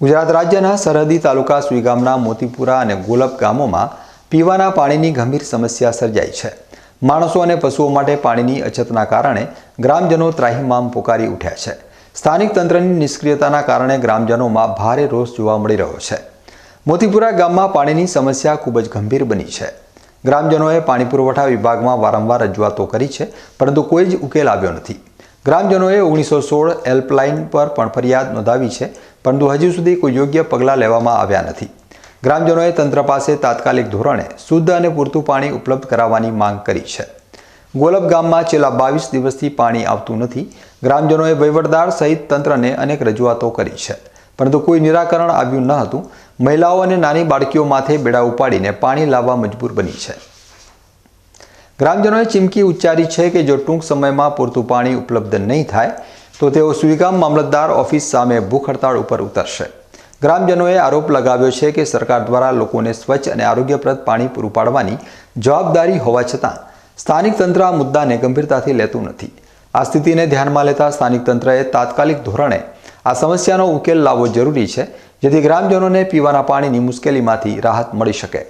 ગુજરાત રાજ્યના સરહદી તાલુકા સુઈગામના મોતીપુરા અને ગોલપ ગામોમાં પીવાના પાણીની ગંભીર સમસ્યા સર્જાઈ છે. માણસો અને પશુઓ માટે પાણીની અછતના કારણે ગ્રામજનો ત્રાહિમામ પોકારી ઉઠ્યા છે. સ્થાનિક તંત્રની નિષ્ક્રિયતાના કારણે ગ્રામજનોમાં ભારે રોષ જોવા મળી રહ્યો છે. મોતીપુરા ગામમાં પાણીની સમસ્યા ખૂબ જ ગંભીર બની છે. ગ્રામજનોએ પાણી પુરવઠા વિભાગમાં વારંવાર રજૂઆતો કરી છે, પરંતુ કોઈ જ ઉકેલ આવ્યો નથી. ગ્રામજનોએ ઓગણીસો સોળ હેલ્પલાઇન પર પણ ફરિયાદ નોંધાવી છે, પરંતુ હજુ સુધી કોઈ યોગ્ય પગલાં લેવામાં આવ્યા નથી. ગ્રામજનોએ તંત્ર પાસે તાત્કાલિક ધોરણે શુદ્ધ અને પૂરતું પાણી ઉપલબ્ધ કરાવવાની માંગ કરી છે. ગોલબ ગામમાં છેલ્લા બાવીસ દિવસથી પાણી આવતું નથી. ગ્રામજનોએ વહીવટદાર સહિત તંત્રને અનેક રજૂઆતો કરી છે, પરંતુ કોઈ નિરાકરણ આવ્યું ન હતું. મહિલાઓ અને નાની બાળકીઓ માથે બેડા ઉપાડીને પાણી લાવવા મજબૂર બની છે. ગ્રામજનોએ ચીમકી ઉચ્ચારી છે કે જો ટૂંક સમયમાં પૂરતું પાણી ઉપલબ્ધ નહીં થાય, તો તેઓ સુઈગામ મામલતદાર ઓફિસ સામે ભૂખ હડતાળ ઉપર ઉતરશે. ગ્રામજનોએ આરોપ લગાવ્યો છે કે સરકાર દ્વારા લોકોને સ્વચ્છ અને આરોગ્યપ્રદ પાણી પૂરું પાડવાની જવાબદારી હોવા છતાં, સ્થાનિક તંત્ર આ મુદ્દાને ગંભીરતાથી લેતું નથી. આ સ્થિતિને ધ્યાનમાં લેતા સ્થાનિક તંત્રએ તાત્કાલિક ધોરણે આ સમસ્યાનો ઉકેલ લાવવો જરૂરી છે, જેથી ગ્રામજનોને પીવાના પાણીની મુશ્કેલીમાંથી રાહત મળી શકે.